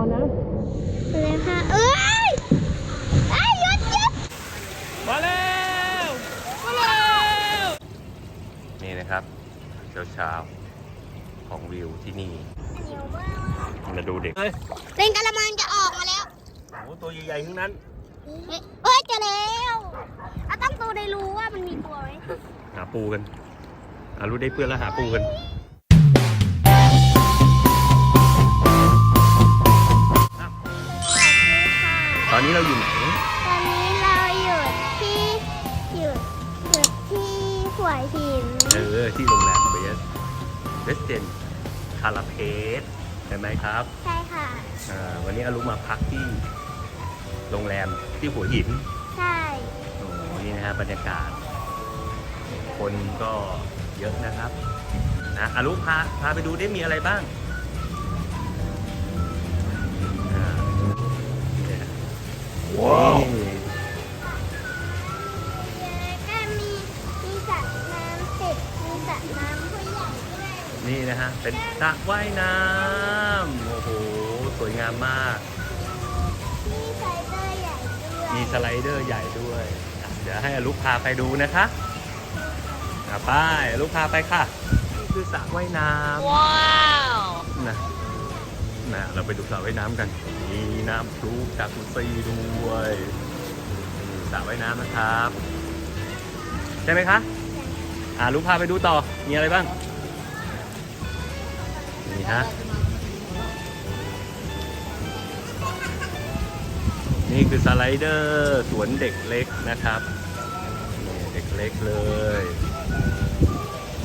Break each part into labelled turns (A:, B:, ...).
A: อนนะ
B: เลยค่ะเอ้ยเอ้ยหยุดหยุด
A: มาแล้วมาแล้วนี่นะครับเช้าเช้าๆของวิวที่นี่มาดูเด็กเฮ้ย
B: เป็นกระมังจะออกมาแล้ว
A: โอ้ตัวใหญ่ๆทั้งนั้น
B: เฮ้ยเอ้ยเจะแล้วเราต้องตัวได้รู้ว่ามันมีตัวไหม
A: หาปูกันอารู้ได้เพื่อนแล้วหาปูกัน ตอนนี้เราอยู่ไหน
B: ตอนนี้เราอยู่ที่อยู่อยู่ที่หัวหิน
A: เออ ที่โรงแรมเบสเวสเจนคาราเพสใช่ไหมครับ
B: ใช่ค่ะ
A: อ่าวันนี้อารุมาพักที่โรงแรมที่หัวหิน
B: ใช่
A: โอ้โหนี่นะฮะบรรยากาศ คนก็เยอะนะครับนะอารุพาพาไปดูได้มีอะไรบ้าง ว้าว
B: ก็มีมีสระน้ำติดมีสระน้ำผู้ใหญ่ด้วย
A: นี่นะฮะ เป็นสระว่ายน้ำโอ้โห สวยงามมาก
B: มีไซเดอร์ใหญ่ด้วย
A: มีสไลเดอร์ใหญ่ด้วยอะเดี๋ยวให้อารุพาไปดูนะคะอะไปอารุพาไปค่ะนี่คือสระว่ายน้ำ
B: ว้าว
A: นะนะเราไปดูสระว่ายน้ำกัน มีน้ำพลุจากกุซีด้วยนี่สระว่ายน้ำนะครับ ใช่ไหมคะ อ่าลูกพาไปดูต่อ มีอะไรบ้าง นี่ฮะ นี่คือสไลเดอร์สวนเด็กเล็กนะครับนี่เด็กเล็กเลย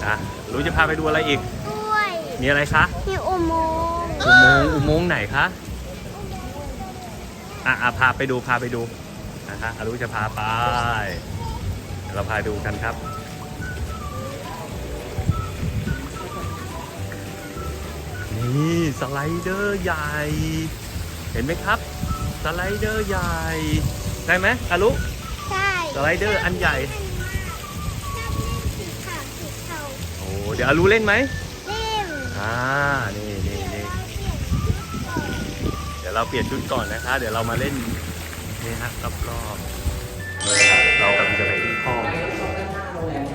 A: อะรู้จะพาไปดูอะไรอีก
B: ด้วย
A: มีอะไรคะ
B: มีอุโมงค์
A: อุโมงค์อุโมงค์ไหนคะ อะอะพาไปดูพาไปดูนะคะอารุจะพาไปเดี๋ยวเราพาดูกันครับนี่สไลเดอร์ใหญ่ เห็นไหมครับ สไลเดอร์ใหญ่ได้ไหมอารุ
B: ใช่
A: สไลเดอร์อันใหญ่
B: ชอบเล่นสีขาวสีเทา
A: โอ้เดี๋ยวอารุเล่นไหม
B: เล่น
A: อ่านี่นี่นี่ เราเปลี่ยนชุดก่อนนะคะ เดี๋ยวเรามาเล่นนี่ฮะรอบรอบๆเลยครับเรากำลังจะไปที่ห้อง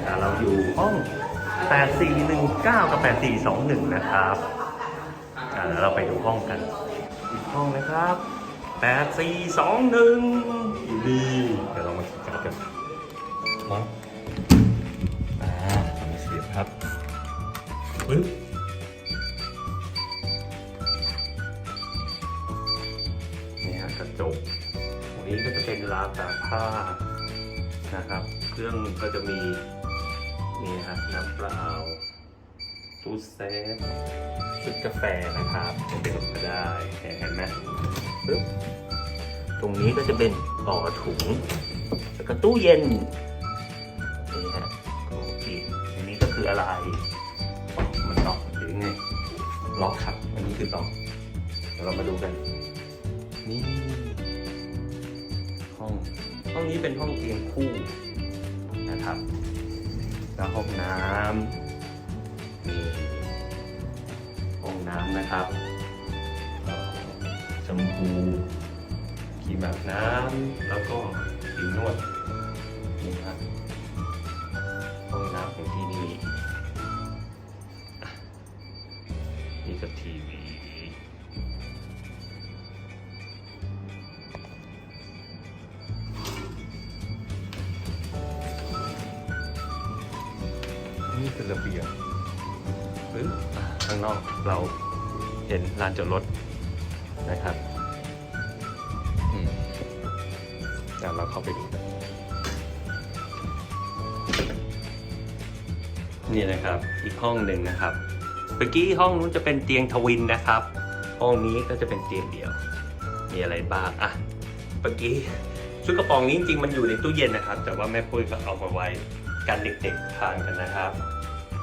A: อ่เราอยู่ห้อง 8419 กับ 8421 นะครับเดี๋ยวเราไปดูห้องกัน อีกห้องนะครับ 8421 อยู่ดี เดี๋ยวเรามาคิดกันกันมาอ่าทำเสียบครับปึ๊บ ก็จะเป็นราตากผ้านะครับ เครื่องก็จะมีนี่ฮะน้ำเปล่าตู้เซฟชุดกาแฟนะครับเป็นก็ได้เห็นไหมปึ๊บตรงนี้ก็จะเป็นต่อถุง แล้วก็ตู้เย็นนี่ฮะโอเคอันนี้ก็คืออะไร มันล็อกหรือไงล็อกครับ อันนี้คือล็อกเดี๋ยวเรามาดูกัน นี่ ห้อง ห้องนี้เป็นห้องเตียงคู่นะครับ แล้วห้องน้ำนี่ห้องน้ำนะครับเอ่อแชมพูครีมแบบน้ำแล้วก็ครีมนวด ลานจอดรถนะครับเดี๋ยวเราเข้าไปดูนนี่นะครับ อีกห้องหนึ่งนะครับ เมื่อกี้ห้องนู้นจะเป็นเตียงทวินนะครับ ห้องนี้ก็จะเป็นเตียงเดี่ยว มีอะไรบ้างอะเมื่อกี้ชุดกระป๋องนี้จริงๆมันอยู่ในตู้เย็นนะครับ แต่ว่าแม่ปุ้ยก็เอามาไว้กันเด็กๆทานกันนะครับ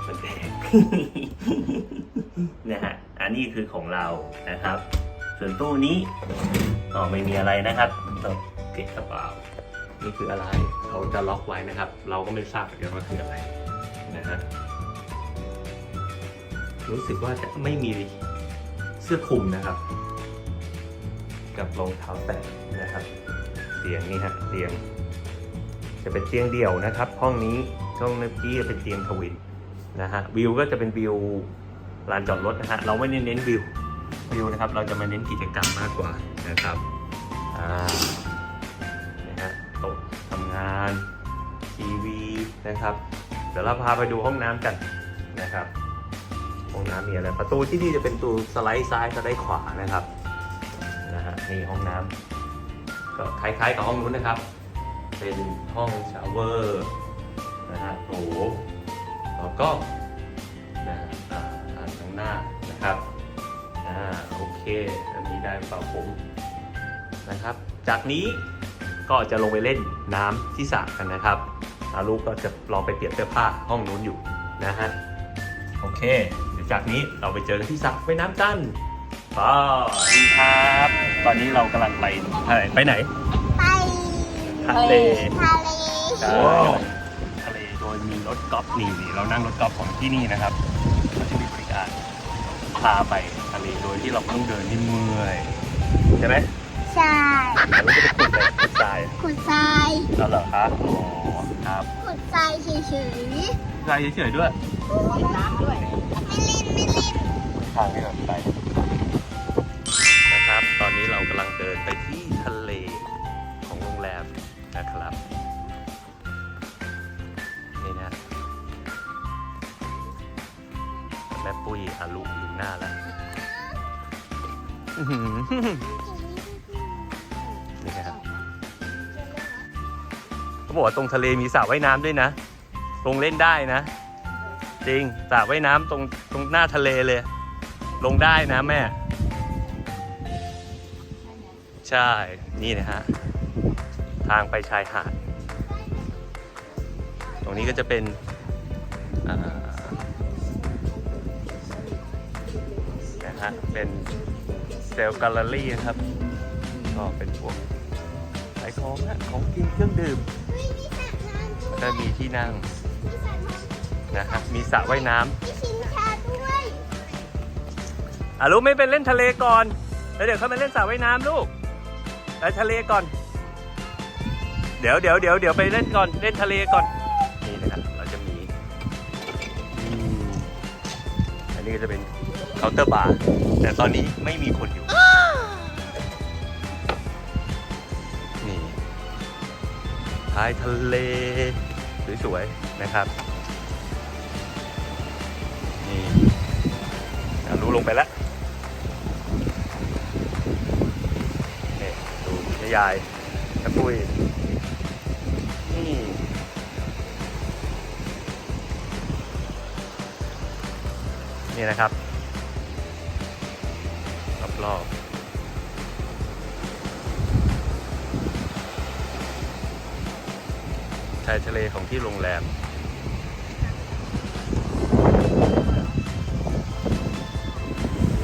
A: มันแดงนะฮะอันนี้คือของเรานะครับ ส่วนตู้นี้อ๋อไม่มีอะไรนะครับเราเก็บกระเป๋านี่คืออะไรเขาจะล็อกไว้นะครับ เราก็ไม่ทราบเหมือนกันว่าคืออะไรนะฮะรู้สึกว่าจะไม่มีเสื้อคลุมนะครับ กับรองเท้าแตะนะครับเตียงนี่ฮะเตียง จะเป็นเตียงเดี่ยวนะครับ ห้องนี้ห้องเมื่อกี้จะเป็นเตียงทวิน นะฮะวิวก็จะเป็นวิวลานจอดรถนะฮะเราไม่ได้เน้นวิววิวนะครับ เราจะมาเน้นกิจกรรมมากกว่านะครับอ่านะฮะโต๊ะทำงานทีวีนะครับ เดี๋ยวเราพาไปดูห้องน้ำกันนะครับห้องน้ำมีอะไรประตูที่นี่จะเป็นประตูสไลด์ซ้ายสไลด์ขวานะครับนะฮะนี่ห้องน้ำก็คล้ายๆกับห้องนู้นนะครับ เป็นห้องชาวเวอร์นะฮะโถ แล้วก็นะฮะอ่าอ่านข้างหน้านะครับอ่าโอเค อันนี้ได้เป่าผมนะครับ จากนี้ก็จะลงไปเล่นน้ำที่สระกันนะครับอาลูกก็จะลองไปเปลี่ยนเสื้อผ้าห้องนู้นอยู่นะฮะโอเค เดี๋ยวจากนี้เราไปเจอกันที่สระว่ายน้ำกันสวัสดีครับ ตอนนี้เรากำลังไปไปไหน
B: ไป
A: ทะเล
B: ทะเล
A: ใช่ทะเลโดย มีรถกอล์ฟนี่นี่เรานั่งรถกอล์ฟของที่นี่นะครับก็จะมีบริการพาไปทะเลโดยที่เราไม่ต้องเดินนี่เมื่อยใช่ไหม
B: ใช่
A: แต่เราจะไปขุดเลยขุดทราย
B: ขุดทราย
A: แล้วเหรอครับอ๋อครับ
B: ขุดทรายเฉย
A: ทรายเฉยๆด้วย
B: ๆน้ำด้วย ไม่ลิ้นไม่ลิ้น
A: ทางที่เราไปนะครับ ตอนนี้เรากำลังเดินไปที่ทะเลของโรงแรมนะครับ ม่ปุ้ยอาลุอยู่หน้าแล้วอื้อหือนี่นะครับเขาบอกว่าตรงทะเลมีสระว่ายน้ำด้วยนะ ลงเล่นได้นะ จริงสระว่ายน้ำตรงตรงหน้าทะเลเลย ลงได้นะแม่ ใช่ นี่นะฮะ ทางไปชายหาด ตรงนี้ก็จะเป็นอ่า เป็นเซลล์แกลเลอรี่นะครับ ก็เป็นพวกขายของนะของกินเครื่องดื่ม
B: เฮ้ยมีสระน้ำด้วย
A: แล้วก็มีที่นั่ง
B: มีสระน้ำ
A: นะฮะมีสระว่ายน้ำ
B: มีชิงช้าด้วย
A: อะลูกไม่ไปเล่นทะเลก่อน แล้วเดี๋ยวเขามาเล่นสระว่ายน้ำลูกไปทะเลก่อน เดี๋ยวเดี๋ยวเดี๋ยวเดี๋ยวไปเล่นก่อนเล่นทะเลก่อนนี่นะครับเราจะมีอืมอันนี้ก็จะเป็น เคาน์เตอร์บาร์แต่ตอนนี้ไม่มีคนอยู่ นี่ท้ายทะเล สวยๆ นะครับ นี่อะรู้ลงไปแล้วนี่ดูยายแม่ปุ้ยนี่นี่นะครับ ชายทะเลของที่โรงแรม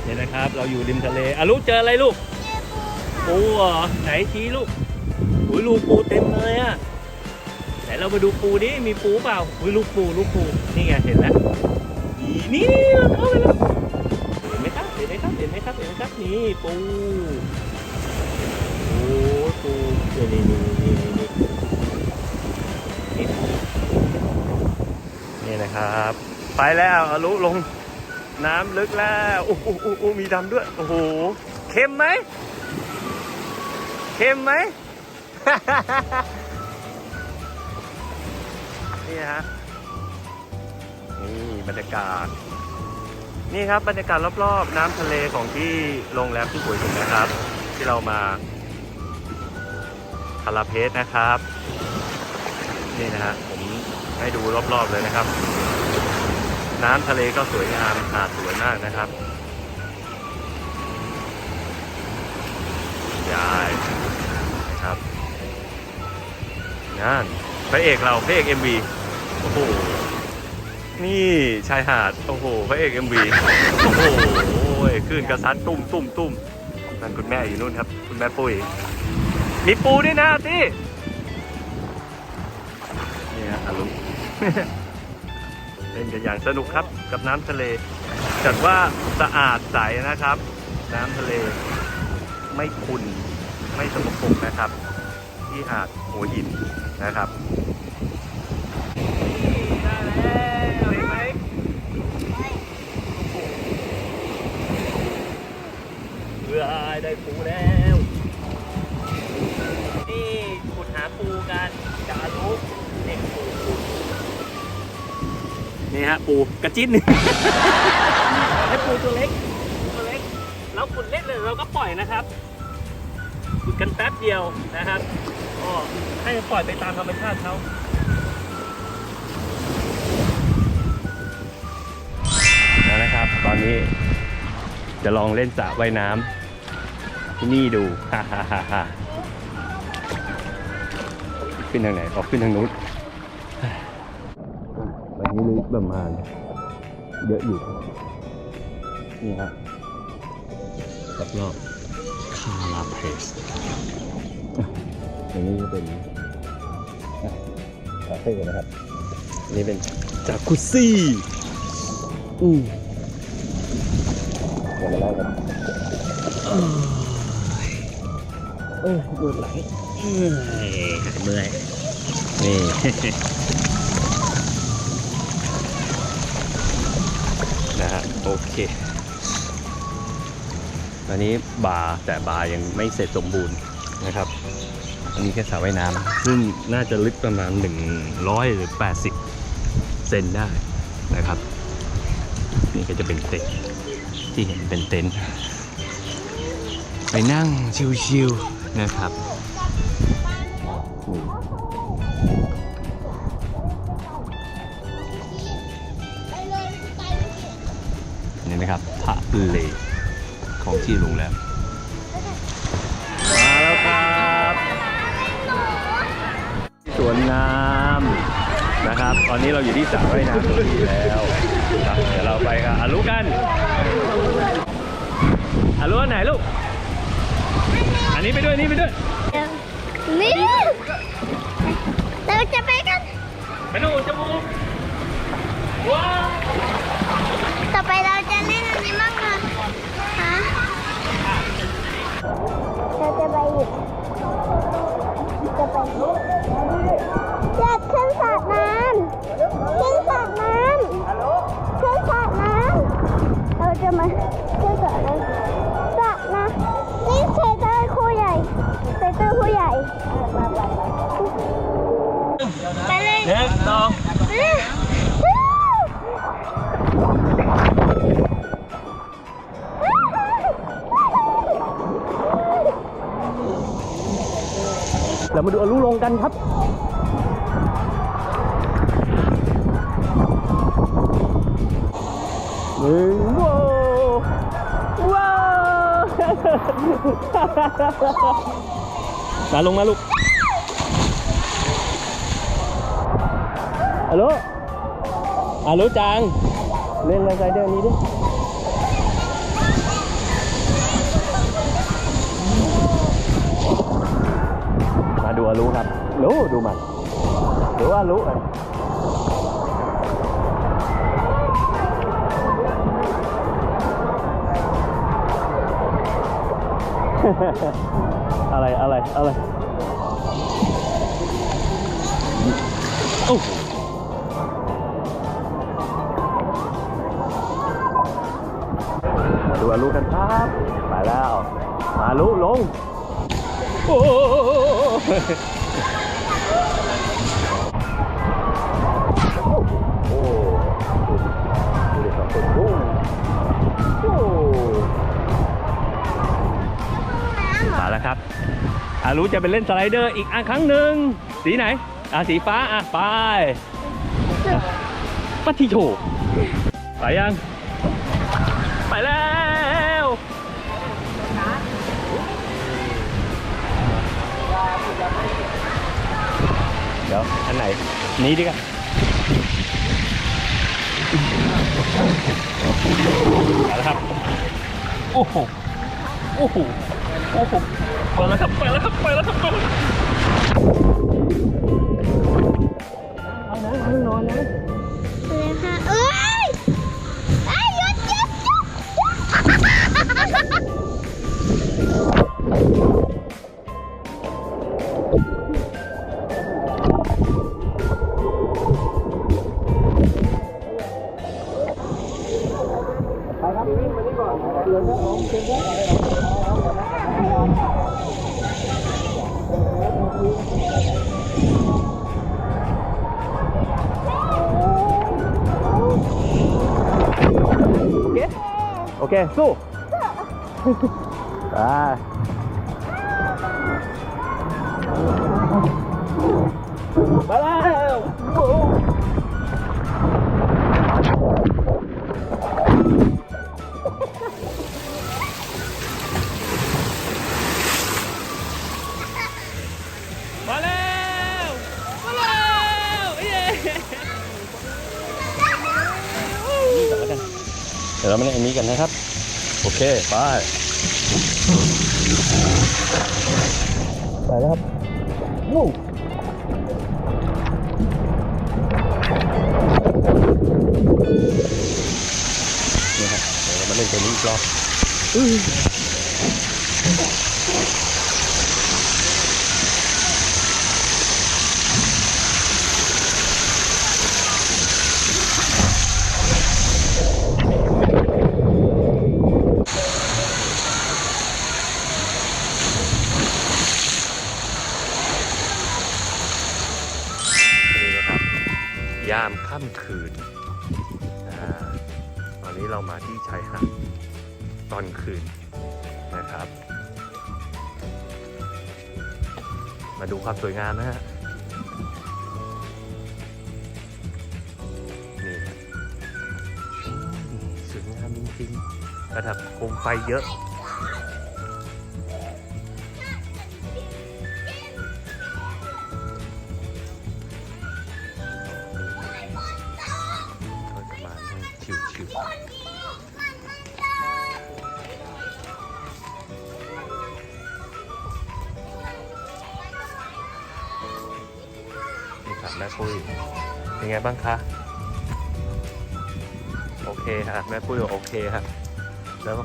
A: นี่นะครับ เราอยู่ริมทะเลอะลูกเจออะไรลูก ปูเหรอไหนชี้ลูกอุ้ยลูกปูเต็มเลยอะไหนเรามาดูปูดิมีปูเปล่าอุ้ยลูกปูลูกปูนี่ไงเห็นแล้วนี่นี่เราเข้าไปแล้วเห็นไหมครับเห็นไหมครับเห็นไหมครับเห็นไหมครับนี่ปูโอ้ปูนี่นี่นี่นี่นี่ นี่นี่นะครับ ไปแล้วอารุลงน้ำลึกแล้วโอ้โหโอ้โหมีดำด้วย โอ้โหเค็มไหมเค็มไหมนี่ฮะนี่บรรยากาศ นี่ครับบรรยากาศรอบๆ น้ำทะเลของที่โรงแรมที่หัวหินนะครับ ที่เรามาคาราเพสนะครับ นี่นะฮะผมให้ดูรอบๆเลยนะครับ น้ำทะเลก็สวยงามหาดสวยมากนะครับยายครับงานพระเอกเราพระเอกเอ็มวีโอ้โหนี่ชายหาดโอ้โหพระเอกเอ็มวีโอ้โหคลื่นกระซัดตุ้มตุ้มตุ้มนั่นคุณแม่อยู่นู่นครับ คุณแม่ปุ้ยมีปูด้วยนะที่ เล่นกันอย่างสนุกครับกับน้ำทะเล จัดว่าสะอาดใสนะครับ น้ำทะเลไม่ขุ่นไม่สกปรกนะครับ ที่หาดหัวหินนะครับ นี่ฮะปูกระจิ้นให้ปูตัวเล็กตัวเล็กเราขุดเล่นเลยเราก็ปล่อยนะครับขุดกันแป๊บเดียวนะครับก็ให้มันปล่อยไปตามธรรมชาติเขาแล้วนะครับ ตอนนี้จะลองเล่นสระว่ายน้ำที่นี่ดูฮ่าฮ่าฮ่าขึ้นทางไหนออกขึ้นทางนู้น นนี้ลึกประมาณเยอะอยู่ นี่ครับรอบรอบคาราเพสอันนี้ก็เป็นอะคาเฟ่นะครับอันนี้เป็นจากุซี่อืมเดี๋ยวมาเล่ากันเอ้ยโอ้ยปวดหลังเอ้ยหายเมื่อยนี่ โอเคอันนี้บาร์แต่บาร์ยังไม่เสร็จสมบูรณ์นะครับ อันนี้แค่สระว่ายน้ำซึ่งน่าจะลึกประมาณ 100 หรือ 80 เซนได้นะครับ นี่ก็จะเป็นเต็นท์ที่เห็นเป็นเต็นท์ไปนั่งชิวๆนะครับ ที่โรงแรมมาแล้วครับสวนน้ำนะครับ ตอนนี้เราอยู่ที่สระว่ายน้ำตรงนี้แล้วครับเดี๋ยวเราไปกันอารุกันอารุอันไหนลูก อันนี้ไปด้วยนี่ไปด้วย
B: นี่เราจะไปกัน
A: ไปดูจมูกว้าว
B: ต่อไปเราจะเล่นอันนี้บ้างนะฮะ เราจะไปอีกจะไปอยากขึ้นสระน้ำขึ้นสระน้ำขึ้นสระน้ำเราจะมาขึ้นสระน้ำสระนะนี่เซเตอร์คู่ใหญ่เซเตอร์คู่ใหญ่ เรา
A: มาดูอรุลงกันครับหนึ่งว้าวว้าวมาลงมาลูกฮัลโหลฮัลโหลจัง เล่นอะไรเดอร์นี้ดิมา อารุครับ รู้ดูมันดูอารุอะอะไรอะไรอะไรโอ้ดูอารุกันครับ ไปแล้ว มาอารุลง โอ้ โอ้ดูดิสองคนโอ้โอ้มาแล้วครับอารู้จะไปเล่นสไลเดอร์อีกอันครั้งหนึ่งสีไหนอะสีฟ้าอะไปปัทิโถไปยัง ไปแล้ว เดี๋ยวอันไหนนี้ดีกว่าเอาละครับ โอ้โห โอ้โห โอ้โหไปแล้วครับ ไปแล้วครับ ไปแล้วครับไปแล้วเอานะเอานอนนะ สู้ ไปมาแล้วมาแล้วมาแล้วเย้นี่ก่อนแล้วกันเดี๋ยวเรามาเล่นอันนี้กันนะครับโอ เค ไป ไปแล้วครับวู้นี่ครับเดี๋ยวมาเล่นตัวนี้อีกรอบามค่ำคืนอ่าตอนนี้เรามาที่ชายหาดตอนคืนนะครับ มาดูความสวยงามนะฮะนี่สวยงามจริงๆระดับโคมไฟเยอะ ครับแม่ปุ้ยเป็นไงบ้างคะโอเคฮะแม่ปุ้ยบอกโอเคฮะแล้วก็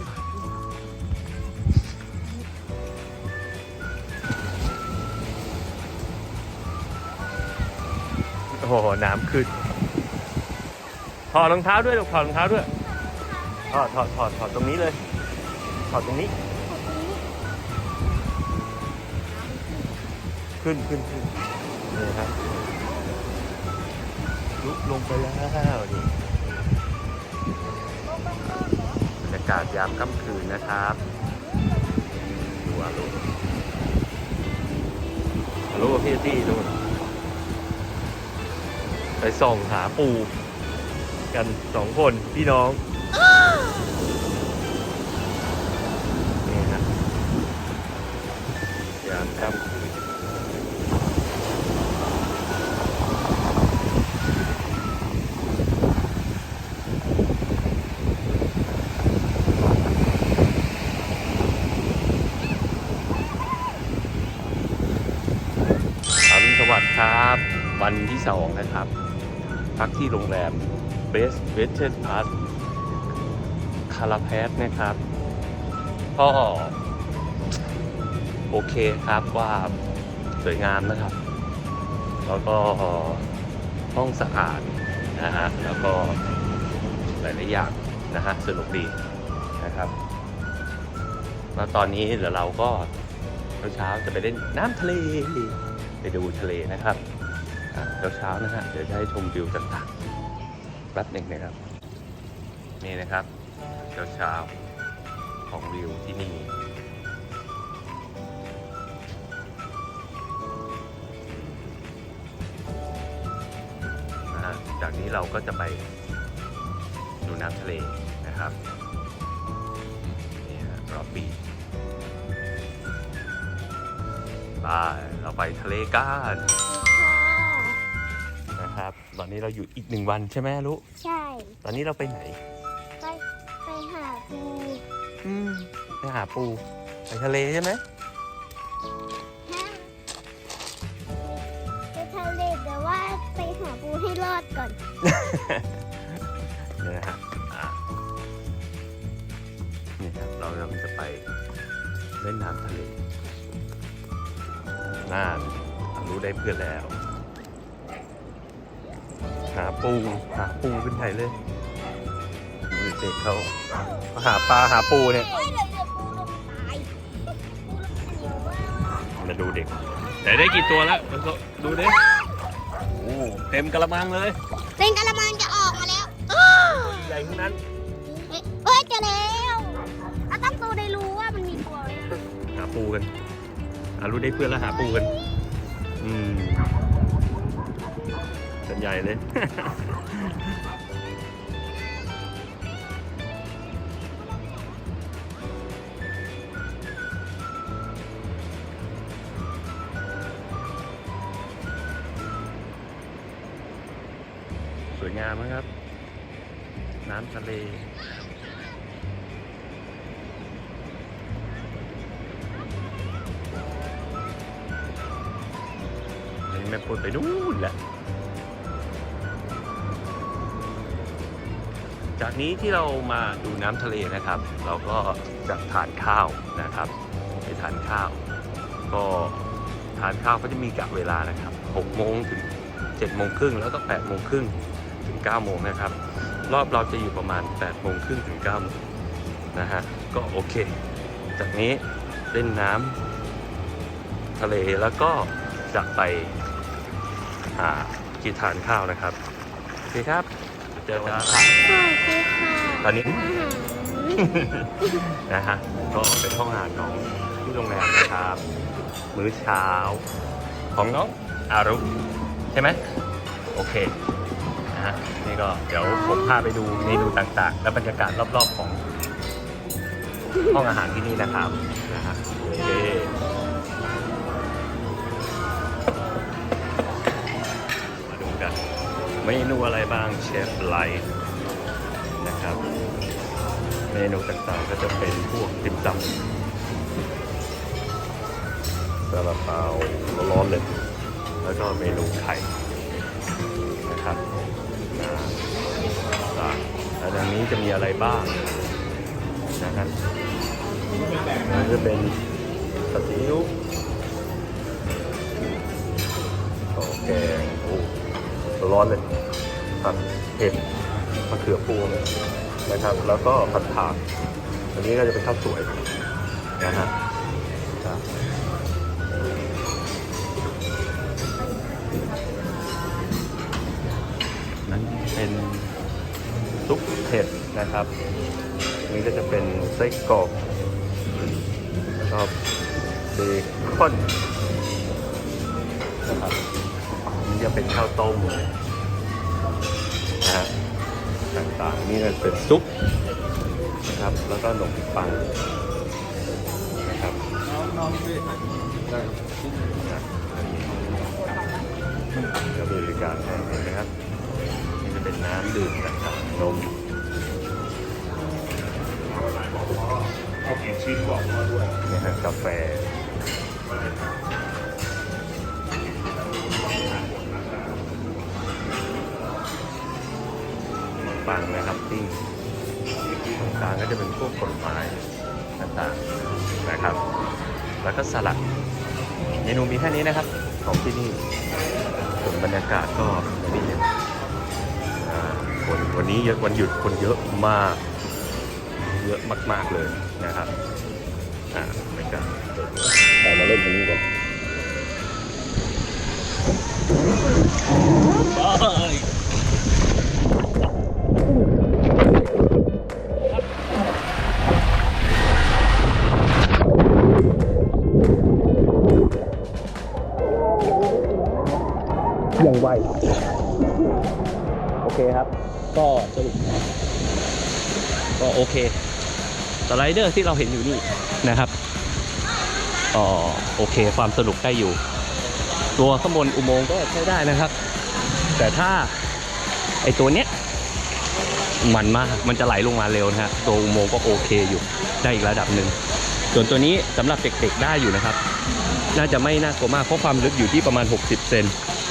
A: โอ้โหน้ำขึ้นถอดรองเท้าด้วยลูกถอดรองเท้าด้วยถอดถอดถอดถอดตรงนี้เลยถอดตรงนี้ ขึ้นขึ้นขึ้นนี่ครับ ลงไปแล้วนี่บรรยากาศยามค่ำคืนนะครับดูอารุอารุกับพี่ตี้ดูนไปส่องหาปู กันสองคนพี่น้องนี่นะยามค่ำ 2 นะครับ พักที่โรงแรม Best Western Pass คาราแพสนะครับ ก็โอเคครับว่าสวยงามนะครับ แล้วก็ห้องสะอาดนะฮะแล้วก็หลายๆอย่างนะฮะสนุกดีนะครับแล้วตอนนี้เดี๋ยวเราก็เช้าจะไปเล่นน้ำทะเลไปดูทะเลนะครับ อ่าเช้าๆนะฮะ เดี๋ยวจะให้ชมวิวต่างๆแป๊บหนึ่งนะครับ นี่นะครับเช้าเช้าๆของวิวที่นี่นะฮะจากนี้เราก็จะไปดูน้ำทะเลนะครับนี่ฮะรอบปีไปเราไปทะเลกัน
B: ค่ะ
A: น ตอนนี้เราอยู่อีกหนึ่งวันใช่ไหมลูก
B: ใช่
A: ตอนนี้เราไปไหน
B: ไปไปหาปู
A: อืมไปหาปูไปทะเลใช่ไหม
B: ฮะไปทะเลแต่ว่าไปหาปูให้รอดก่อน
A: เนี่ยนะฮะอ่านี่ครับเรากำลังจะไปเล่นน้ำทะเลน่านรู้ได้เพื่อนแล้ว หาปูหาปูขึ้นไทยเลยดูดิเด็กๆเขาหาปลาหาปูเนี่ย
B: เฮ้ยเดี๋ยวเดี๋ยวปูลงตายปูลงเหนียวมาก
A: มาดูเด็กแต่ได้กี่ตัวแล้วดูดิโอ้เต็มกระมังเลย
B: เป็นกระมังจะออกมาแล้ว
A: ใหญ่ทั้งนั้น
B: เฮ้ยเฮ้ยเจอแล้วอะต้องดูในรูว่ามันมีตัวไหม
A: หาปูกันหารู้ได้เพื่อนแล้วหาปูกัน อืมเป็น ใหญ่เลย สวยงามนะครับ น้ำทะเลแม่พูดไปนู่นแหละ จากนี้ที่เรามาดูน้ำทะเลนะครับ เราก็จะทานข้าวนะครับไปทานข้าว ก็ทานข้าวก็จะมีกะเวลานะครับ6โมงถึง7โมงครึ่งแล้วก็8โมงครึ่งถึง9โมงนะครับ รอบเราจะอยู่ประมาณ8โมงครึ่งถึง9โมงนะฮะก็โอเค จากนี้เล่นน้ำทะเลแล้วก็จะไปหากินทานข้าวนะครับ โอเคครับ เจอกัน
B: สวัสดีค่ะ
A: ตอนนี้
B: อาหาร
A: นะฮะก็เป็นห้องอาหารของที่โรงแรมนะครับ มื้อเช้า ของน้องอารุใช่ไหมโอเคนะฮะนี่ก็เดี๋ยวผมพาไปดูเมนูต่างๆ และบรรยากาศรอบๆของห้องอาหารที่นี่นะครับนะฮะโอเค เมนูอะไรบ้างเชฟไลท์นะครับ เมนูต่างๆก็จะเป็นพวกติ่มซำซาลาเปาร้อนๆเลย แล้วก็เมนูไข่นะครับอ่าอ่าแล้วดังนี้จะมีอะไรบ้างนะครับมันจะเป็นผัดซีอิ๊วข้าวแกโอ้ ร้อนเลยผัดเผ็ดมะเขือพวงนะครับ แล้วก็ผัดถาดอันนี้ก็จะเป็นข้าวสวยนะฮะนั้นเป็นซุปเผ็ดนะครับ นี้ก็จะเป็นไส้กรอกแล้วก็เบคอนนะครับ จะเป็นข้าวต้มนะฮะต่างๆ นี่ก็เป็นซุปนะครับ แล้วก็ขนมปังนะครับนะก็มีบริการให้เห็นไหมครับนี่จะเป็นน้ำดื่มต่างๆนม
C: เอากี่ชิ้นบอกมาด้วย
A: นะฮะกาแฟ แล้วก็สลัด เมนูมีแค่นี้นะครับ ของที่นี่ส่วนบรรยากาศก็ไม่ได้เยอะอ่าคนวันนี้เยอะวันหยุดคนเยอะมาก เยอะมาก ๆเลยนะครับ อ่าบรรยากาศเรามาเล่นตรงนี้กัน ไหวโอเคครับ ก็สรุปก็โอเคสไลเดอร์ที่เราเห็นอยู่นี่นะครับอ๋อโอเค ความสนุกได้อยู่ ตัวข้างบนอุโมงค์ก็ใช้ได้นะครับ แต่ถ้าไอตัวเนี้ยมันมาก มันจะไหลลงมาเร็วนะฮะ ตัวอุโมงค์ก็โอเคอยู่ ได้อีกระดับหนึ่ง ส่วนตัวนี้สำหรับเด็กๆได้อยู่นะครับ น่าจะไม่น่ากลัวมาก เพราะความลึกอยู่ที่ประมาณ 60 เซน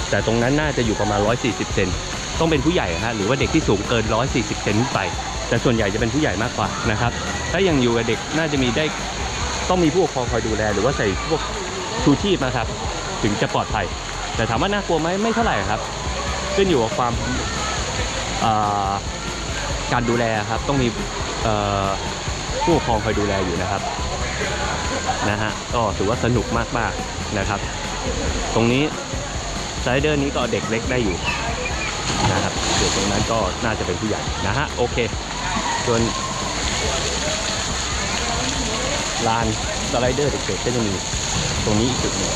A: แต่ตรงนั้นน่าจะอยู่ประมาณ 140 เซนต้องเป็นผู้ใหญ่ฮะหรือว่าเด็กที่สูงเกิน 140 เซนขึ้นไป แต่ส่วนใหญ่จะเป็นผู้ใหญ่มากกว่านะครับ ถ้ายังอยู่กับเด็กน่าจะมีได้ต้องมีผู้ปกครองคอยดูแล หรือว่าใส่พวกชูชีพนะครับ ถึงจะปลอดภัย แต่ถามว่าน่ากลัวไหมไม่เท่าไหร่ครับขึ้นอยู่กับความาการดูแลครับต้องมีผู้ปกครองคอยดูแลอยู่นะครับนะฮะก็ถือว่าสนุกมากๆนะครับ ตรงนี้ สไลเดอร์นี้ก็เด็กเล็กได้อยู่นะครับเดี๋ยวตรงนั้นก็น่าจะเป็นผู้ใหญ่นะฮะโอเคส่วนลานสไลเดอร์เด็กๆก็จะมีตรงนี้อีกจุดหนึ่ง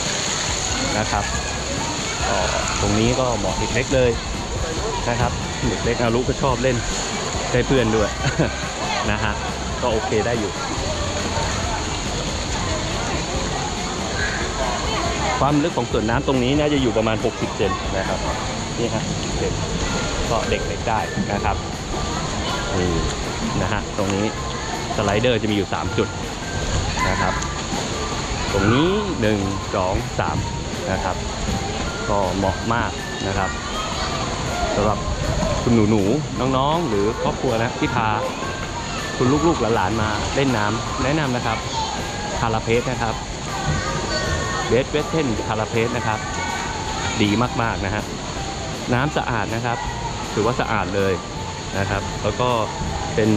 A: นะครับก็ตรงนี้ก็เหมาะเด็กเล็กเลยนะครับเด็กเล็กอารุก็ชอบเล่นได้เพื่อนด้วยนะฮะก็โอเคได้อยู่ ความลึกของส่วนน้ำตรงนี้น่าจะอยู่ประมาณ 60 เซนนะครับนี่ฮะเด็กก็เด็กเล็กได้นะครับนี่นะฮะตรงนี้สไลเดอร์จะมีอยู่ 3 จุดนะครับ ตรงนี้ 1 2 3 นะครับ ก็เหมาะมากนะครับสำหรับคุณหนูหนูๆน้องๆ หรือครอบครัวนะที่พาคุณลูกๆหลานๆมาเล่นน้ำแนะนำนะครับคาราเพสนะครับ เบสเวสเทนคาราเพสนะครับ ดีมากๆนะฮะน้ำสะอาดนะครับ ถือว่าสะอาดเลยนะครับ แล้วก็เป็น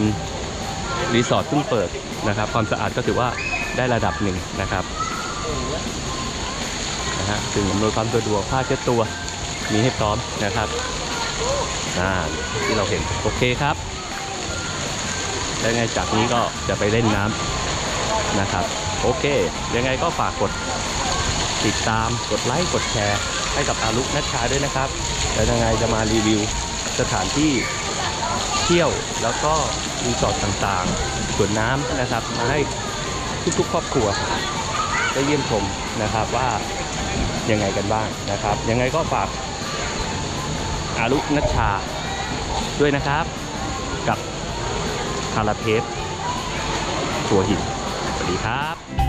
A: รีสอร์ทเพิ่งเปิดนะครับ ความสะอาดก็ถือว่าได้ระดับหนึ่งนะครับนะฮะถึงอำนวยความสะดวกผ้าเช็ดตัวมีให้พร้อมนะครับอ่าที่เราเห็นโอเคครับแล้วไงจากนี้ก็จะไปเล่นน้ำนะครับ โอเค ยังไงก็ฝากกด ติดตามกดไลค์กดแชร์ให้กับอารุนัชชาด้วยนะครับ แล้วยังไงจะมารีวิวสถานที่เที่ยวแล้วก็รีสอร์ทต่างๆสวนน้ำนะครับ มาให้ทุกๆ ครอบครัวได้เยี่ยมชมนะครับว่ายังไงกันบ้างนะครับ ยังไงก็ฝากอารุนัชชาด้วยนะครับ กับคาราเพสตัวหินสวัสดีครับ